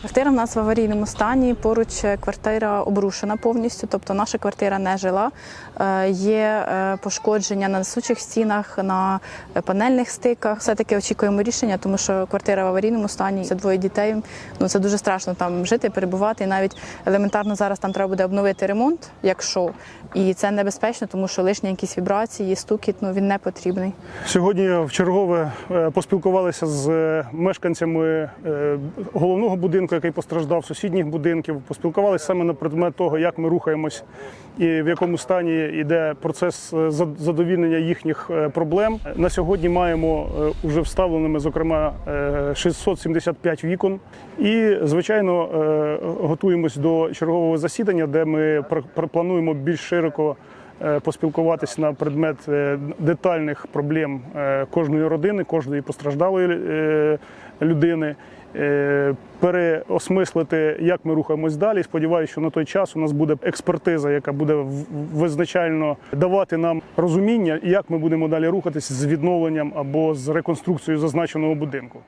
Квартира в нас в аварійному стані. Поруч е, квартира обрушена повністю, тобто наша квартира не жила. Е, Є е, пошкодження на несучих стінах, на панельних стиках. Все таки очікуємо рішення, тому що квартира в аварійному стані. Це двоє дітей. Ну це дуже страшно там жити, перебувати. І навіть елементарно зараз там треба буде обновити ремонт, якщо і це небезпечно, тому що лишні якісь вібрації, стукіт, ну він не потрібний. Сьогодні в чергове поспілкувалися з мешканцями головного будинку, який постраждав, сусідніх будинків. Поспілкувалися саме на предмет того, як ми рухаємось і в якому стані йде процес е, задовільнення їхніх е, проблем. На сьогодні маємо е, уже вставленими, зокрема, е, 675 вікон. І, звичайно, е, готуємось до чергового засідання, де ми плануємо більш широко е, поспілкуватися на предмет е, детальних проблем е, кожної родини, кожної постраждалої е, людини, е, переосмислити, як ми рухаємось далі. Сподіваюся, що на той час у нас буде експертиза, яка буде визначально давати нам розуміння, як ми будемо далі рухатись з відновленням або з реконструкцією зазначеного будинку.